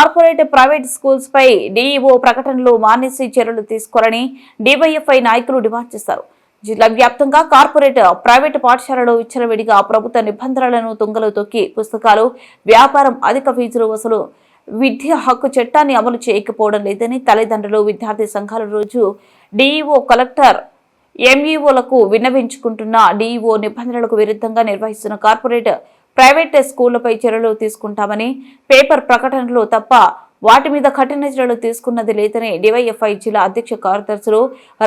Corporate private schools పై DEO ప్రకటనలు మానేసి చర్యలు తీసుకోవాలని డివైఎఫ్ఐ నాయకులు డిమాండ్ చేశారు. జిల్లా వ్యాప్తంగా కార్పొరేట్ ప్రైవేట్ పాఠశాలలో విచ్చలవిడిగా ప్రభుత్వ నిబంధనలను తుంగలు తొక్కి పుస్తకాలు వ్యాపారం అధిక ఫీజులు వసూలు విద్యా హక్కు చట్టాన్ని అమలు చేయకపోవడం లేదని తల్లిదండ్రులు విద్యార్థి సంఘాల రోజు డీఈఓ కలెక్టర్ ఎంఈఓలకు విన్నవించుకుంటున్న డీఈఓ నిబంధనలకు విరుద్ధంగా నిర్వహిస్తున్న కార్పొరేట్ ప్రైవేట్ స్కూళ్ళపై చర్యలు తీసుకుంటామని పేపర్ ప్రకటనలు తప్ప వాటి మీద కఠిన చర్యలు తీసుకున్నది లేదని డివైఎఫ్ఐ జిల్లా అధ్యక్ష కార్యదర్శులు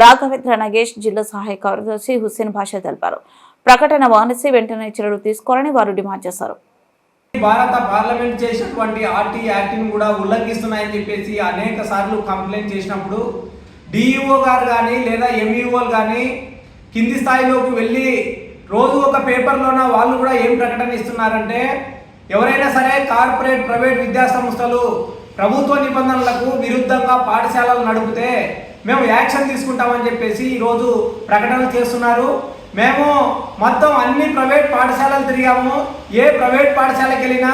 రాఘవేంద్ర నగేష్ జిల్లా సహాయ కార్యదర్శి హుస్సేన్ భాష తెలిపారు. ప్రకటన మానేసి వెంటనే చర్యలు తీసుకోవాలని వారు డిమాండ్ చేశారు. భారత పార్లమెంట్ చేసినటువంటి ఆర్టీ యాక్ట్ని కూడా ఉల్లంఘిస్తున్నాయని చెప్పేసి అనేక సార్లు కంప్లైంట్ చేసినప్పుడు డిఈఓ గారు కానీ లేదా ఎంఈఓలు కానీ కింది స్థాయిలోకి వెళ్ళి రోజు ఒక పేపర్లోన వాళ్ళు కూడా ఏం ప్రకటన ఇస్తున్నారంటే ఎవరైనా సరే కార్పొరేట్ ప్రైవేట్ విద్యా సంస్థలు ప్రభుత్వ నిబంధనలకు విరుద్ధంగా పాఠశాలలు నడిపితే మేము యాక్షన్ తీసుకుంటామని చెప్పేసి ఈరోజు ప్రకటనలు చేస్తున్నారు. మేము మొత్తం అన్ని ప్రైవేట్ పాఠశాలలు తిరిగాము. ఏ ప్రైవేట్ పాఠశాలకు వెళ్ళినా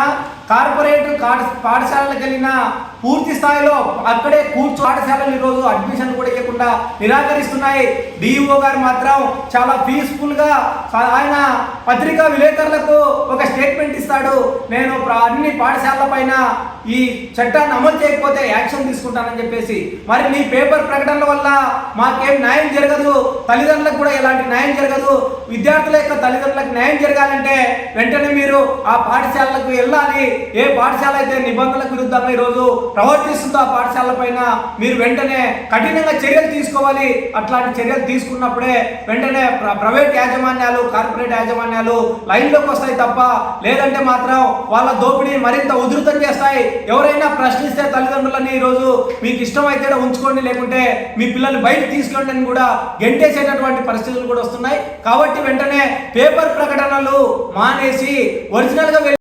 కార్పొరేట్ పాఠశాలలకు వెళ్ళిన పూర్తి స్థాయిలో అక్కడే కూర్చో పాఠశాలలు ఈరోజు అడ్మిషన్ కూడా ఇవ్వకుండా నిరాకరిస్తున్నాయి. డిఈఓ గారు మాత్రం చాలా పీస్ఫుల్గా ఆయన పత్రికా విలేకరులకు ఒక స్టేట్మెంట్ ఇస్తాడు. నేను అన్ని పాఠశాలల పైన ఈ చట్టాన్ని అమలు చేయకపోతే యాక్షన్ తీసుకుంటానని చెప్పేసి మరి నీ పేపర్ ప్రకటనల వల్ల మాకేం న్యాయం జరగదు? తల్లిదండ్రులకు కూడా ఎలాంటి న్యాయం జరగదు? విద్యార్థుల యొక్క తల్లిదండ్రులకు న్యాయం జరగాలంటే వెంటనే మీరు ఆ పాఠశాలలకు వెళ్ళాలి. ఏ పాఠశాల అయితే నిబంధనలకు విరుద్ధంగా ఈరోజు ప్రవర్తిస్తుందో ఆ పాఠశాల పైన మీరు వెంటనే కఠినంగా చర్యలు తీసుకోవాలి. అట్లాంటి చర్యలు తీసుకున్నప్పుడే వెంటనే ప్ర- ప్రైవేట్ యాజమాన్యాలు కార్పొరేట్ యాజమాన్యాలు లైన్లోకి వస్తాయి తప్ప లేదంటే మాత్రం వాళ్ళ దోపిడీ మరింత ఉధృతం చేస్తాయి. ఎవరైనా ప్రశ్నిస్తే తల్లిదండ్రులని ఈరోజు మీకు ఇష్టమైతే ఉంచుకోండి లేకుంటే మీ పిల్లల్ని బయట తీసుకోండి అని కూడా గెంటేసేటటువంటి పరిస్థితులు కూడా వస్తున్నాయి. కాబట్టి వెంటనే పేపర్ ప్రకటనలు మానేసి ఒరిజినల్గా